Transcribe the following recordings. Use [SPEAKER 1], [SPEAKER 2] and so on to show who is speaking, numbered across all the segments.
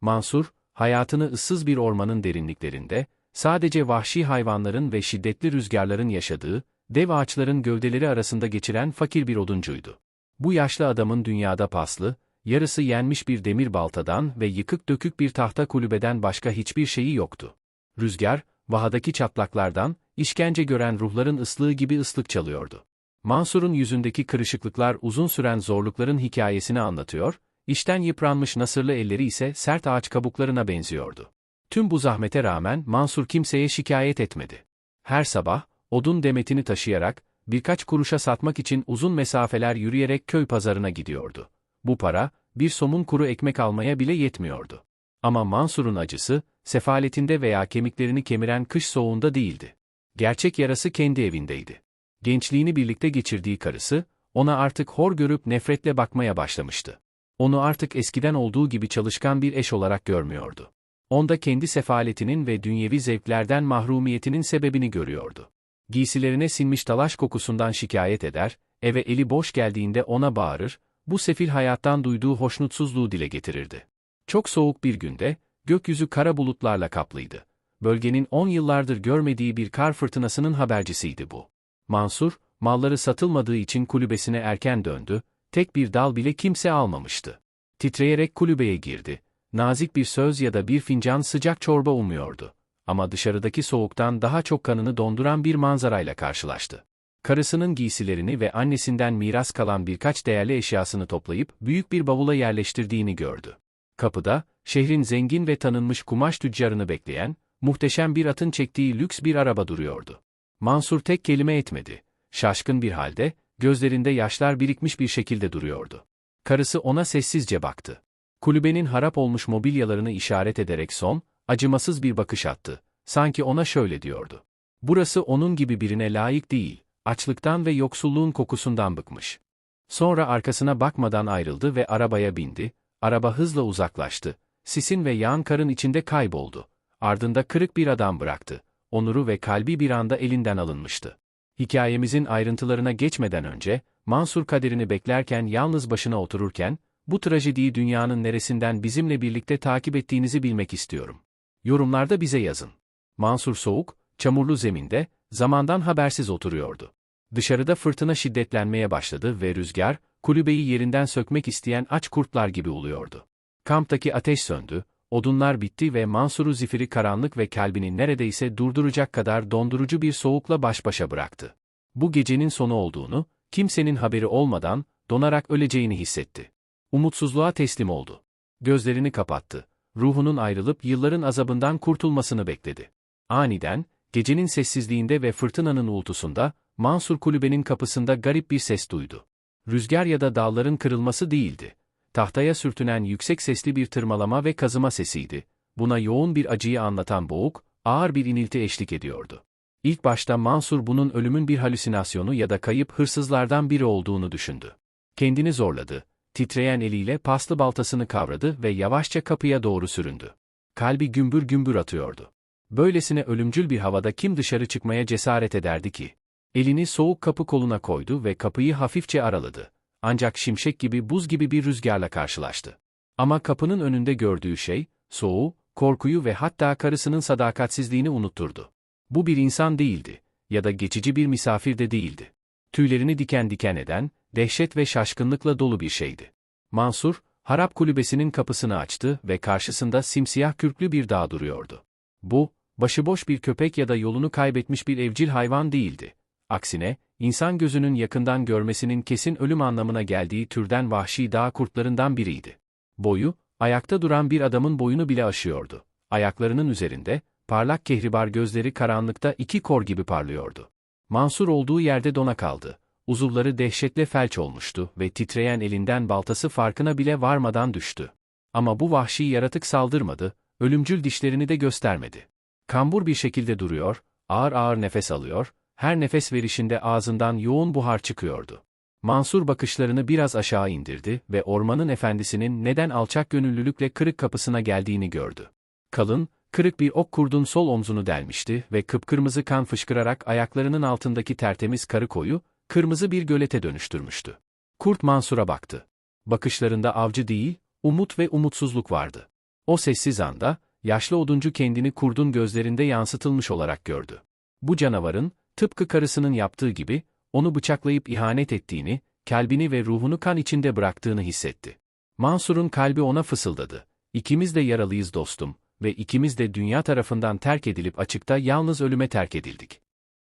[SPEAKER 1] Mansur, hayatını ıssız bir ormanın derinliklerinde, sadece vahşi hayvanların ve şiddetli rüzgarların yaşadığı, dev ağaçların gövdeleri arasında geçiren fakir bir oduncuydu. Bu yaşlı adamın dünyada paslı, yarısı yenmiş bir demir baltadan ve yıkık dökük bir tahta kulübeden başka hiçbir şeyi yoktu. Rüzgar, vahadaki çatlaklardan, işkence gören ruhların ıslığı gibi ıslık çalıyordu. Mansur'un yüzündeki kırışıklıklar uzun süren zorlukların hikayesini anlatıyor, işten yıpranmış nasırlı elleri ise sert ağaç kabuklarına benziyordu. Tüm bu zahmete rağmen Mansur kimseye şikayet etmedi. Her sabah, odun demetini taşıyarak, birkaç kuruşa satmak için uzun mesafeler yürüyerek köy pazarına gidiyordu. Bu para, bir somun kuru ekmek almaya bile yetmiyordu. Ama Mansur'un acısı, sefaletinde veya kemiklerini kemiren kış soğuğunda değildi. Gerçek yarası kendi evindeydi. Gençliğini birlikte geçirdiği karısı, ona artık hor görüp nefretle bakmaya başlamıştı. Onu artık eskiden olduğu gibi çalışkan bir eş olarak görmüyordu. Onda kendi sefaletinin ve dünyevi zevklerden mahrumiyetinin sebebini görüyordu. Giysilerine sinmiş talaş kokusundan şikayet eder, eve eli boş geldiğinde ona bağırır, bu sefil hayattan duyduğu hoşnutsuzluğu dile getirirdi. Çok soğuk bir günde, gökyüzü kara bulutlarla kaplıydı. Bölgenin on yıllardır görmediği bir kar fırtınasının habercisiydi bu. Mansur, malları satılmadığı için kulübesine erken döndü, tek bir dal bile kimse almamıştı. Titreyerek kulübeye girdi. Nazik bir söz ya da bir fincan sıcak çorba umuyordu. Ama dışarıdaki soğuktan daha çok kanını donduran bir manzarayla karşılaştı. Karısının giysilerini ve annesinden miras kalan birkaç değerli eşyasını toplayıp büyük bir bavula yerleştirdiğini gördü. Kapıda, şehrin zengin ve tanınmış kumaş tüccarını bekleyen, muhteşem bir atın çektiği lüks bir araba duruyordu. Mansur tek kelime etmedi. Şaşkın bir halde, gözlerinde yaşlar birikmiş bir şekilde duruyordu. Karısı ona sessizce baktı. Kulübenin harap olmuş mobilyalarını işaret ederek son, acımasız bir bakış attı. Sanki ona şöyle diyordu. Burası onun gibi birine layık değil, açlıktan ve yoksulluğun kokusundan bıkmış. Sonra arkasına bakmadan ayrıldı ve arabaya bindi, araba hızla uzaklaştı, sisin ve yağan karın içinde kayboldu. Ardında kırık bir adam bıraktı, onuru ve kalbi bir anda elinden alınmıştı. Hikayemizin ayrıntılarına geçmeden önce, Mansur kaderini beklerken yalnız başına otururken, bu trajediyi dünyanın neresinden bizimle birlikte takip ettiğinizi bilmek istiyorum. Yorumlarda bize yazın. Mansur soğuk, çamurlu zeminde, zamandan habersiz oturuyordu. Dışarıda fırtına şiddetlenmeye başladı ve rüzgar, kulübeyi yerinden sökmek isteyen aç kurtlar gibi uluyordu. Kamptaki ateş söndü, odunlar bitti ve Mansur'u zifiri karanlık ve kalbini neredeyse durduracak kadar dondurucu bir soğukla baş başa bıraktı. Bu gecenin sonu olduğunu, kimsenin haberi olmadan, donarak öleceğini hissetti. Umutsuzluğa teslim oldu. Gözlerini kapattı. Ruhunun ayrılıp yılların azabından kurtulmasını bekledi. Aniden, gecenin sessizliğinde ve fırtınanın uğultusunda, Mansur kulübenin kapısında garip bir ses duydu. Rüzgar ya da dalların kırılması değildi. Tahtaya sürtünen yüksek sesli bir tırmalama ve kazıma sesiydi. Buna yoğun bir acıyı anlatan boğuk, ağır bir inilti eşlik ediyordu. İlk başta Mansur bunun ölümün bir halüsinasyonu ya da kayıp hırsızlardan biri olduğunu düşündü. Kendini zorladı. Titreyen eliyle paslı baltasını kavradı ve yavaşça kapıya doğru süründü. Kalbi gümbür gümbür atıyordu. Böylesine ölümcül bir havada kim dışarı çıkmaya cesaret ederdi ki? Elini soğuk kapı koluna koydu ve kapıyı hafifçe araladı. Ancak şimşek gibi buz gibi bir rüzgarla karşılaştı. Ama kapının önünde gördüğü şey, soğuğu, korkuyu ve hatta karısının sadakatsizliğini unutturdu. Bu bir insan değildi ya da geçici bir misafir de değildi. Tüylerini diken diken eden, dehşet ve şaşkınlıkla dolu bir şeydi. Mansur, harap kulübesinin kapısını açtı ve karşısında simsiyah kürklü bir dağ duruyordu. Bu, başıboş bir köpek ya da yolunu kaybetmiş bir evcil hayvan değildi. Aksine, insan gözünün yakından görmesinin kesin ölüm anlamına geldiği türden vahşi dağ kurtlarından biriydi. Boyu, ayakta duran bir adamın boyunu bile aşıyordu. Ayaklarının üzerinde, parlak kehribar gözleri karanlıkta iki kor gibi parlıyordu. Mansur olduğu yerde dona kaldı. Uzuvları dehşetle felç olmuştu ve titreyen elinden baltası farkına bile varmadan düştü. Ama bu vahşi yaratık saldırmadı, ölümcül dişlerini de göstermedi. Kambur bir şekilde duruyor, ağır ağır nefes alıyor, her nefes verişinde ağzından yoğun buhar çıkıyordu. Mansur bakışlarını biraz aşağı indirdi ve ormanın efendisinin neden alçak gönüllülükle kırık kapısına geldiğini gördü. Kalın, kırık bir ok kurdun sol omzunu delmişti ve kıpkırmızı kan fışkırarak ayaklarının altındaki tertemiz karı koyu, kırmızı bir gölete dönüştürmüştü. Kurt Mansur'a baktı. Bakışlarında avcı değil, umut ve umutsuzluk vardı. O sessiz anda, yaşlı oduncu kendini kurdun gözlerinde yansıtılmış olarak gördü. Bu canavarın, tıpkı karısının yaptığı gibi, onu bıçaklayıp ihanet ettiğini, kalbini ve ruhunu kan içinde bıraktığını hissetti. Mansur'un kalbi ona fısıldadı. İkimiz de yaralıyız dostum ve ikimiz de dünya tarafından terk edilip açıkta yalnız ölüme terk edildik.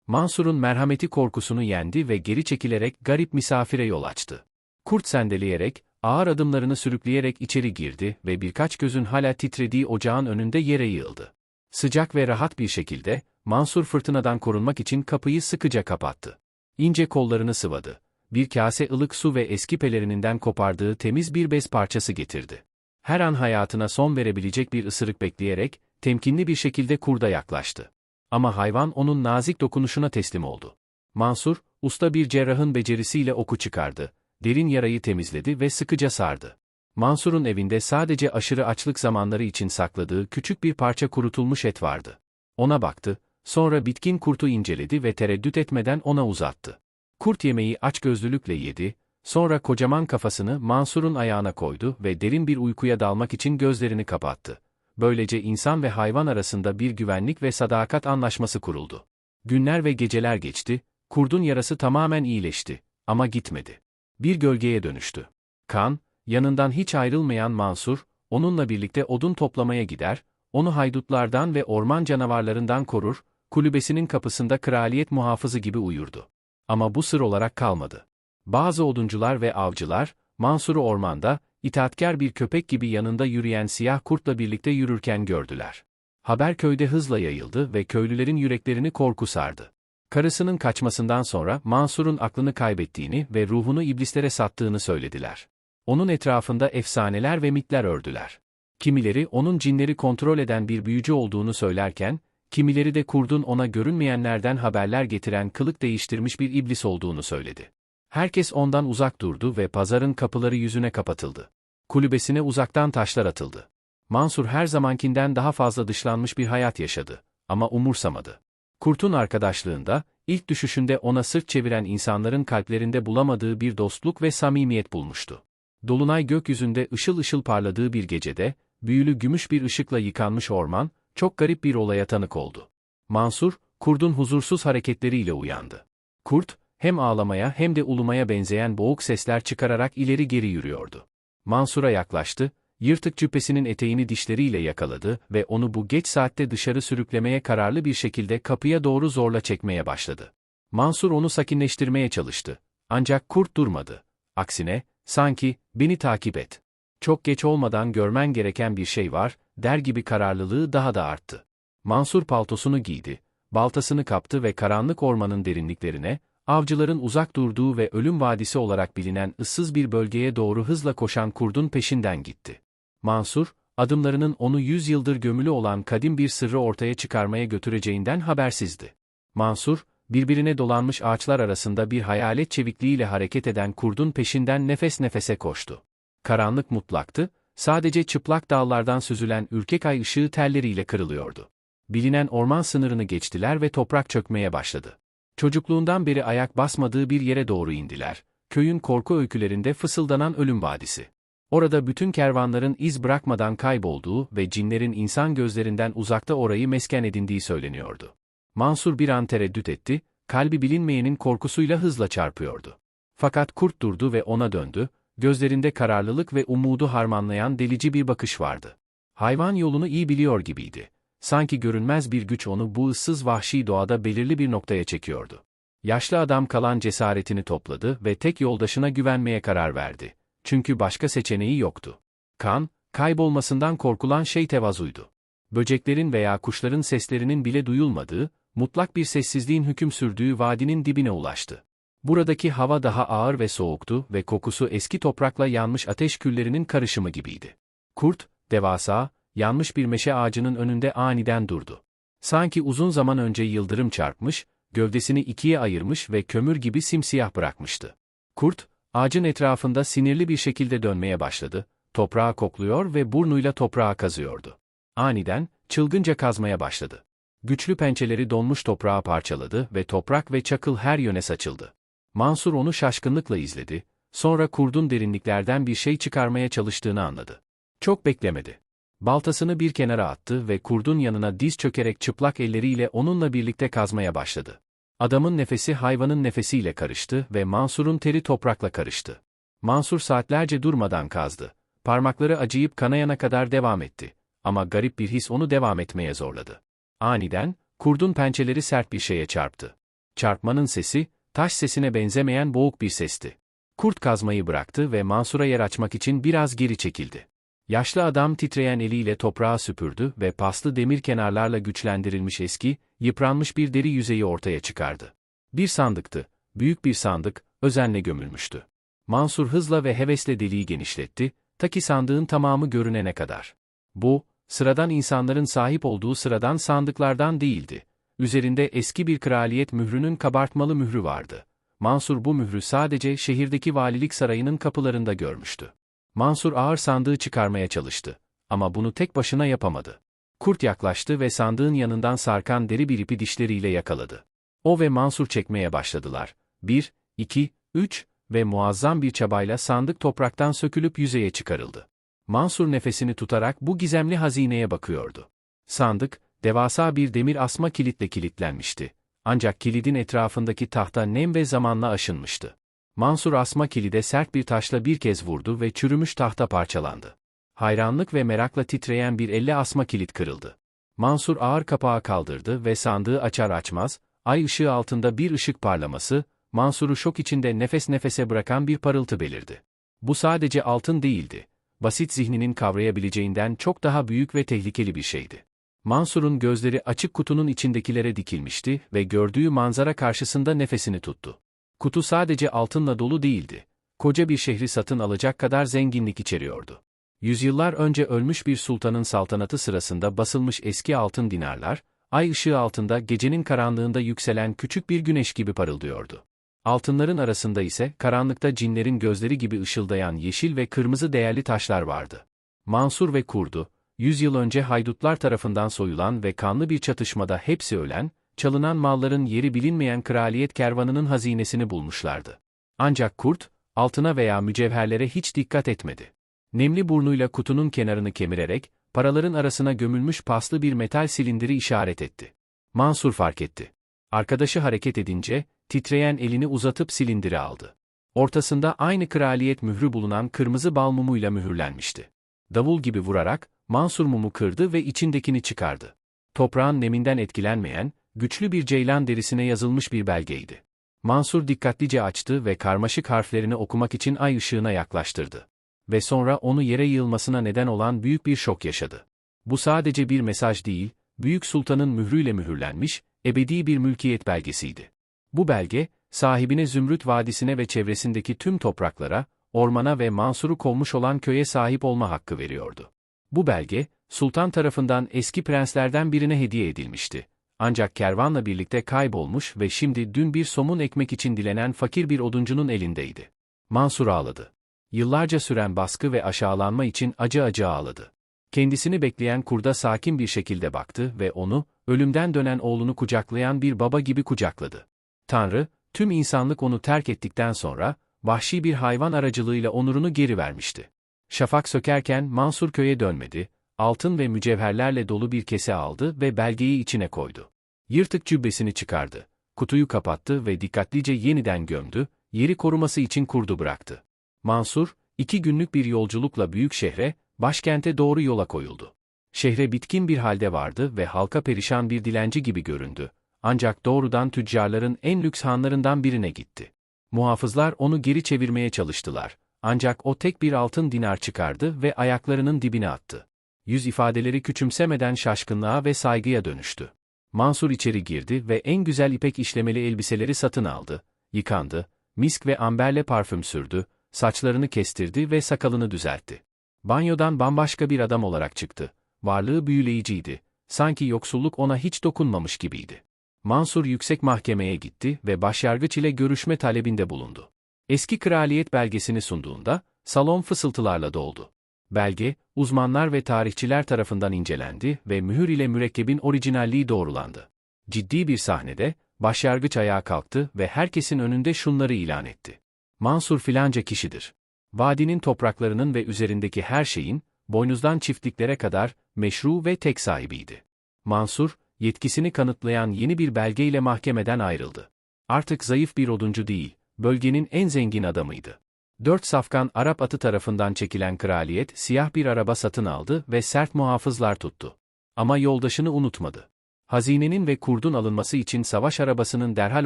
[SPEAKER 1] Mansur'un merhameti korkusunu yendi ve geri çekilerek garip misafire yol açtı. Kurt sendeleyerek, ağır adımlarını sürükleyerek içeri girdi ve birkaç gözün hala titrediği ocağın önünde yere yığıldı. Sıcak ve rahat bir şekilde, Mansur fırtınadan korunmak için kapıyı sıkıca kapattı. İnce kollarını sıvadı. Bir kase ılık su ve eski pelerininden kopardığı temiz bir bez parçası getirdi. Her an hayatına son verebilecek bir ısırık bekleyerek, temkinli bir şekilde kurda yaklaştı. Ama hayvan onun nazik dokunuşuna teslim oldu. Mansur, usta bir cerrahın becerisiyle oku çıkardı, derin yarayı temizledi ve sıkıca sardı. Mansur'un evinde sadece aşırı açlık zamanları için sakladığı küçük bir parça kurutulmuş et vardı. Ona baktı, sonra bitkin kurtu inceledi ve tereddüt etmeden ona uzattı. Kurt yemeği açgözlülükle yedi, sonra kocaman kafasını Mansur'un ayağına koydu ve derin bir uykuya dalmak için gözlerini kapattı. Böylece insan ve hayvan arasında bir güvenlik ve sadakat anlaşması kuruldu. Günler ve geceler geçti, kurdun yarası tamamen iyileşti ama gitmedi. Bir gölgeye dönüştü. Kan, yanından hiç ayrılmayan Mansur, onunla birlikte odun toplamaya gider, onu haydutlardan ve orman canavarlarından korur, kulübesinin kapısında kraliyet muhafızı gibi uyurdu. Ama bu sır olarak kalmadı. Bazı oduncular ve avcılar, Mansur'u ormanda, itaatkar bir köpek gibi yanında yürüyen siyah kurtla birlikte yürürken gördüler. Haber köyde hızla yayıldı ve köylülerin yüreklerini korku sardı. Karısının kaçmasından sonra Mansur'un aklını kaybettiğini ve ruhunu iblislere sattığını söylediler. Onun etrafında efsaneler ve mitler ördüler. Kimileri onun cinleri kontrol eden bir büyücü olduğunu söylerken, kimileri de kurdun ona görünmeyenlerden haberler getiren kılık değiştirmiş bir iblis olduğunu söyledi. Herkes ondan uzak durdu ve pazarın kapıları yüzüne kapatıldı. Kulübesine uzaktan taşlar atıldı. Mansur her zamankinden daha fazla dışlanmış bir hayat yaşadı ama umursamadı. Kurt'un arkadaşlığında, ilk düşüşünde ona sırt çeviren insanların kalplerinde bulamadığı bir dostluk ve samimiyet bulmuştu. Dolunay gökyüzünde ışıl ışıl parladığı bir gecede, büyülü gümüş bir ışıkla yıkanmış orman, çok garip bir olaya tanık oldu. Mansur, kurdun huzursuz hareketleriyle uyandı. Kurt, hem ağlamaya hem de ulumaya benzeyen boğuk sesler çıkararak ileri geri yürüyordu. Mansur'a yaklaştı, yırtık cübbesinin eteğini dişleriyle yakaladı ve onu bu geç saatte dışarı sürüklemeye kararlı bir şekilde kapıya doğru zorla çekmeye başladı. Mansur onu sakinleştirmeye çalıştı. Ancak kurt durmadı. Aksine, sanki, beni takip et. Çok geç olmadan görmen gereken bir şey var, der gibi kararlılığı daha da arttı. Mansur paltosunu giydi, baltasını kaptı ve karanlık ormanın derinliklerine, avcıların uzak durduğu ve ölüm vadisi olarak bilinen ıssız bir bölgeye doğru hızla koşan kurdun peşinden gitti. Mansur, adımlarının onu yüz yıldır gömülü olan kadim bir sırrı ortaya çıkarmaya götüreceğinden habersizdi. Mansur, birbirine dolanmış ağaçlar arasında bir hayalet çevikliğiyle hareket eden kurdun peşinden nefes nefese koştu. Karanlık mutlaktı, sadece çıplak dağlardan süzülen ürkek ay ışığı telleriyle kırılıyordu. Bilinen orman sınırını geçtiler ve toprak çökmeye başladı. Çocukluğundan beri ayak basmadığı bir yere doğru indiler. Köyün korku öykülerinde fısıldanan ölüm vadisi. Orada bütün kervanların iz bırakmadan kaybolduğu ve cinlerin insan gözlerinden uzakta orayı mesken edindiği söyleniyordu. Mansur bir an tereddüt etti, kalbi bilinmeyenin korkusuyla hızla çarpıyordu. Fakat kurt durdu ve ona döndü, gözlerinde kararlılık ve umudu harmanlayan delici bir bakış vardı. Hayvan yolunu iyi biliyor gibiydi. Sanki görünmez bir güç onu bu ıssız vahşi doğada belirli bir noktaya çekiyordu. Yaşlı adam kalan cesaretini topladı ve tek yoldaşına güvenmeye karar verdi. Çünkü başka seçeneği yoktu. Kan, kaybolmasından korkulan şey tevazuydu. Böceklerin veya kuşların seslerinin bile duyulmadığı, mutlak bir sessizliğin hüküm sürdüğü vadinin dibine ulaştı. Buradaki hava daha ağır ve soğuktu ve kokusu eski toprakla yanmış ateş küllerinin karışımı gibiydi. Kurt, devasa, yanmış bir meşe ağacının önünde aniden durdu. Sanki uzun zaman önce yıldırım çarpmış, gövdesini ikiye ayırmış ve kömür gibi simsiyah bırakmıştı. Kurt, ağacın etrafında sinirli bir şekilde dönmeye başladı, toprağı kokluyor ve burnuyla toprağı kazıyordu. Aniden, çılgınca kazmaya başladı. Güçlü pençeleri donmuş toprağı parçaladı ve toprak ve çakıl her yöne saçıldı. Mansur onu şaşkınlıkla izledi, sonra kurdun derinliklerden bir şey çıkarmaya çalıştığını anladı. Çok beklemedi. Baltasını bir kenara attı ve kurdun yanına diz çökerek çıplak elleriyle onunla birlikte kazmaya başladı. Adamın nefesi hayvanın nefesiyle karıştı ve Mansur'un teri toprakla karıştı. Mansur saatlerce durmadan kazdı. Parmakları acıyıp kanayana kadar devam etti. Ama garip bir his onu devam etmeye zorladı. Aniden, kurdun pençeleri sert bir şeye çarptı. Çarpmanın sesi, taş sesine benzemeyen boğuk bir sesti. Kurt kazmayı bıraktı ve Mansur'a yer açmak için biraz geri çekildi. Yaşlı adam titreyen eliyle toprağı süpürdü ve paslı demir kenarlarla güçlendirilmiş eski, yıpranmış bir deri yüzeyi ortaya çıkardı. Bir sandıktı, büyük bir sandık, özenle gömülmüştü. Mansur hızla ve hevesle deliği genişletti, ta sandığın tamamı görünene kadar. Bu, sıradan insanların sahip olduğu sıradan sandıklardan değildi. Üzerinde eski bir kraliyet mührünün kabartmalı mührü vardı. Mansur bu mührü sadece şehirdeki valilik sarayının kapılarında görmüştü. Mansur ağır sandığı çıkarmaya çalıştı. Ama bunu tek başına yapamadı. Kurt yaklaştı ve sandığın yanından sarkan deri bir ipi dişleriyle yakaladı. O ve Mansur çekmeye başladılar. Bir, iki, üç ve muazzam bir çabayla sandık topraktan sökülüp yüzeye çıkarıldı. Mansur nefesini tutarak bu gizemli hazineye bakıyordu. Sandık, devasa bir demir asma kilitle kilitlenmişti. Ancak kilidin etrafındaki tahta nem ve zamanla aşınmıştı. Mansur asma kilide sert bir taşla bir kez vurdu ve çürümüş tahta parçalandı. Hayranlık ve merakla titreyen bir elle asma kilit kırıldı. Mansur ağır kapağı kaldırdı ve sandığı açar açmaz, ay ışığı altında bir ışık parlaması, Mansur'u şok içinde nefes nefese bırakan bir parıltı belirdi. Bu sadece altın değildi. Basit zihninin kavrayabileceğinden çok daha büyük ve tehlikeli bir şeydi. Mansur'un gözleri açık kutunun içindekilere dikilmişti ve gördüğü manzara karşısında nefesini tuttu. Kutu sadece altınla dolu değildi. Koca bir şehri satın alacak kadar zenginlik içeriyordu. Yüzyıllar önce ölmüş bir sultanın saltanatı sırasında basılmış eski altın dinarlar, ay ışığı altında gecenin karanlığında yükselen küçük bir güneş gibi parıldıyordu. Altınların arasında ise karanlıkta cinlerin gözleri gibi ışıldayan yeşil ve kırmızı değerli taşlar vardı. Mansur ve Kurdu, yüz yıl önce haydutlar tarafından soyulan ve kanlı bir çatışmada hepsi ölen, çalınan malların yeri bilinmeyen kraliyet kervanının hazinesini bulmuşlardı. Ancak kurt, altına veya mücevherlere hiç dikkat etmedi. Nemli burnuyla kutunun kenarını kemirerek, paraların arasına gömülmüş paslı bir metal silindiri işaret etti. Mansur fark etti. Arkadaşı hareket edince, titreyen elini uzatıp silindiri aldı. Ortasında aynı kraliyet mührü bulunan kırmızı bal mumuyla mühürlenmişti. Davul gibi vurarak, Mansur mumu kırdı ve içindekini çıkardı. Toprağın neminden etkilenmeyen, güçlü bir ceylan derisine yazılmış bir belgeydi. Mansur dikkatlice açtı ve karmaşık harflerini okumak için ay ışığına yaklaştırdı. Ve sonra onu yere yığılmasına neden olan büyük bir şok yaşadı. Bu sadece bir mesaj değil, Büyük Sultan'ın mührüyle mühürlenmiş, ebedi bir mülkiyet belgesiydi. Bu belge, sahibine Zümrüt Vadisi'ne ve çevresindeki tüm topraklara, ormana ve Mansur'u kovmuş olan köye sahip olma hakkı veriyordu. Bu belge, sultan tarafından eski prenslerden birine hediye edilmişti. Ancak kervanla birlikte kaybolmuş ve şimdi dün bir somun ekmek için dilenen fakir bir oduncunun elindeydi. Mansur ağladı. Yıllarca süren baskı ve aşağılanma için acı acı ağladı. Kendisini bekleyen kurda sakin bir şekilde baktı ve onu, ölümden dönen oğlunu kucaklayan bir baba gibi kucakladı. Tanrı, tüm insanlık onu terk ettikten sonra, vahşi bir hayvan aracılığıyla onurunu geri vermişti. Şafak sökerken Mansur köye dönmedi, altın ve mücevherlerle dolu bir kese aldı ve belgeyi içine koydu. Yırtık cübbesini çıkardı, kutuyu kapattı ve dikkatlice yeniden gömdü, yeri koruması için kurdu bıraktı. Mansur, iki günlük bir yolculukla büyük şehre, başkente doğru yola koyuldu. Şehre bitkin bir halde vardı ve halka perişan bir dilenci gibi göründü. Ancak doğrudan tüccarların en lüks hanlarından birine gitti. Muhafızlar onu geri çevirmeye çalıştılar. Ancak o tek bir altın dinar çıkardı ve ayaklarının dibine attı. Yüz ifadeleri küçümsemeden şaşkınlığa ve saygıya dönüştü. Mansur içeri girdi ve en güzel ipek işlemeli elbiseleri satın aldı, yıkandı, misk ve amberle parfüm sürdü, saçlarını kestirdi ve sakalını düzeltti. Banyodan bambaşka bir adam olarak çıktı. Varlığı büyüleyiciydi. Sanki yoksulluk ona hiç dokunmamış gibiydi. Mansur yüksek mahkemeye gitti ve başyargıç ile görüşme talebinde bulundu. Eski kraliyet belgesini sunduğunda, salon fısıltılarla doldu. Belge, uzmanlar ve tarihçiler tarafından incelendi ve mühür ile mürekkebin orijinalliği doğrulandı. Ciddi bir sahnede, başyargıç ayağa kalktı ve herkesin önünde şunları ilan etti. Mansur filanca kişidir. Vadinin topraklarının ve üzerindeki her şeyin, boynuzdan çiftliklere kadar meşru ve tek sahibiydi. Mansur, yetkisini kanıtlayan yeni bir belgeyle mahkemeden ayrıldı. Artık zayıf bir oduncu değil, bölgenin en zengin adamıydı. Dört safkan Arap atı tarafından çekilen kraliyet siyah bir araba satın aldı ve sert muhafızlar tuttu. Ama yoldaşını unutmadı. Hazinenin ve kurdun alınması için savaş arabasının derhal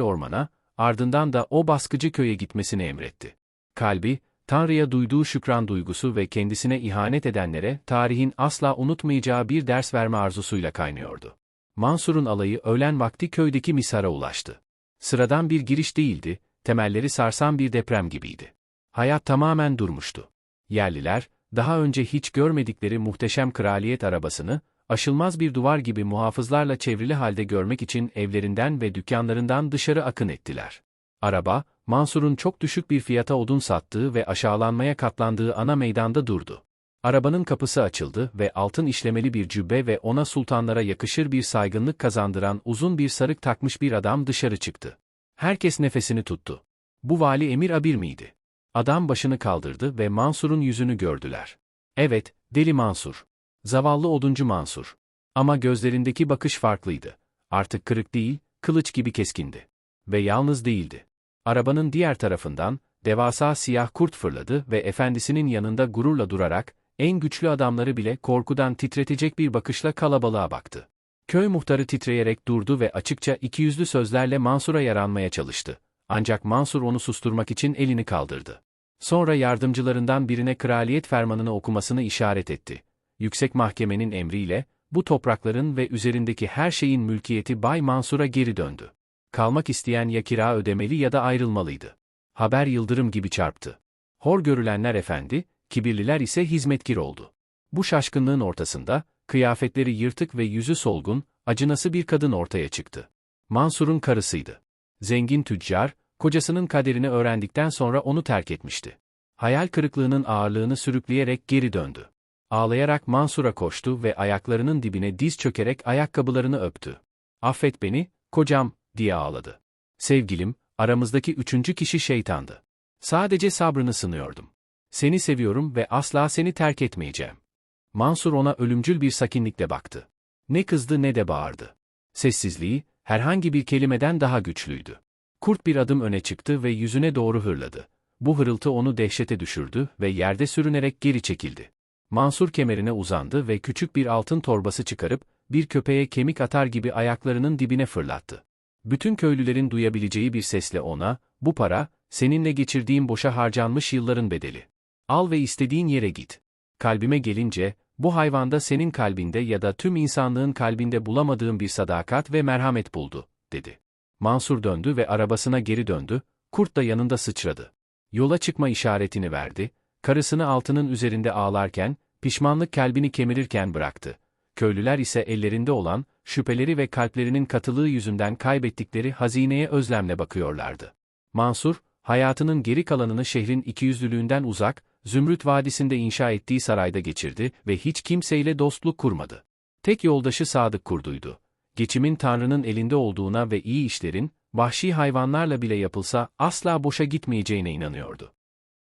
[SPEAKER 1] ormana, ardından da o baskıcı köye gitmesini emretti. Kalbi, Tanrı'ya duyduğu şükran duygusu ve kendisine ihanet edenlere tarihin asla unutmayacağı bir ders verme arzusuyla kaynıyordu. Mansur'un alayı öğlen vakti köydeki misara ulaştı. Sıradan bir giriş değildi, temelleri sarsan bir deprem gibiydi. Hayat tamamen durmuştu. Yerliler, daha önce hiç görmedikleri muhteşem kraliyet arabasını, aşılmaz bir duvar gibi muhafızlarla çevrili halde görmek için evlerinden ve dükkanlarından dışarı akın ettiler. Araba, Mansur'un çok düşük bir fiyata odun sattığı ve aşağılanmaya katlandığı ana meydanda durdu. Arabanın kapısı açıldı ve altın işlemeli bir cübbe ve ona sultanlara yakışır bir saygınlık kazandıran uzun bir sarık takmış bir adam dışarı çıktı. Herkes nefesini tuttu. Bu vali Emir Abir miydi? Adam başını kaldırdı ve Mansur'un yüzünü gördüler. Evet, deli Mansur. Zavallı oduncu Mansur. Ama gözlerindeki bakış farklıydı. Artık kırık değil, kılıç gibi keskindi. Ve yalnız değildi. Arabanın diğer tarafından, devasa siyah kurt fırladı ve efendisinin yanında gururla durarak, en güçlü adamları bile korkudan titretecek bir bakışla kalabalığa baktı. Köy muhtarı titreyerek durdu ve açıkça ikiyüzlü sözlerle Mansur'a yaranmaya çalıştı. Ancak Mansur onu susturmak için elini kaldırdı. Sonra yardımcılarından birine kraliyet fermanını okumasını işaret etti. Yüksek Mahkemenin emriyle, bu toprakların ve üzerindeki her şeyin mülkiyeti Bay Mansur'a geri döndü. Kalmak isteyen ya kira ödemeli ya da ayrılmalıydı. Haber yıldırım gibi çarptı. Hor görülenler efendi, kibirliler ise hizmetkir oldu. Bu şaşkınlığın ortasında, kıyafetleri yırtık ve yüzü solgun, acınası bir kadın ortaya çıktı. Mansur'un karısıydı. Zengin tüccar, kocasının kaderini öğrendikten sonra onu terk etmişti. Hayal kırıklığının ağırlığını sürükleyerek geri döndü. Ağlayarak Mansur'a koştu ve ayaklarının dibine diz çökerek ayakkabılarını öptü. Affet beni, kocam, diye ağladı. Sevgilim, aramızdaki üçüncü kişi şeytandı. Sadece sabrını sınıyordum. Seni seviyorum ve asla seni terk etmeyeceğim. Mansur ona ölümcül bir sakinlikle baktı. Ne kızdı ne de bağırdı. Sessizliği, herhangi bir kelimeden daha güçlüydü. Kurt bir adım öne çıktı ve yüzüne doğru hırladı. Bu hırıltı onu dehşete düşürdü ve yerde sürünerek geri çekildi. Mansur kemerine uzandı ve küçük bir altın torbası çıkarıp, bir köpeğe kemik atar gibi ayaklarının dibine fırlattı. Bütün köylülerin duyabileceği bir sesle ona, bu para, seninle geçirdiğim boşa harcanmış yılların bedeli. Al ve istediğin yere git. Kalbime gelince, bu hayvanda senin kalbinde ya da tüm insanlığın kalbinde bulamadığım bir sadakat ve merhamet buldu, dedi. Mansur döndü ve arabasına geri döndü, kurt da yanında sıçradı. Yola çıkma işaretini verdi, karısını altının üzerinde ağlarken, pişmanlık kalbini kemirirken bıraktı. Köylüler ise ellerinde olan, şüpheleri ve kalplerinin katılığı yüzünden kaybettikleri hazineye özlemle bakıyorlardı. Mansur, hayatının geri kalanını şehrin ikiyüzlülüğünden uzak, Zümrüt Vadisi'nde inşa ettiği sarayda geçirdi ve hiç kimseyle dostluk kurmadı. Tek yoldaşı Sadık Kurdu'ydu. Geçimin Tanrı'nın elinde olduğuna ve iyi işlerin, vahşi hayvanlarla bile yapılsa asla boşa gitmeyeceğine inanıyordu.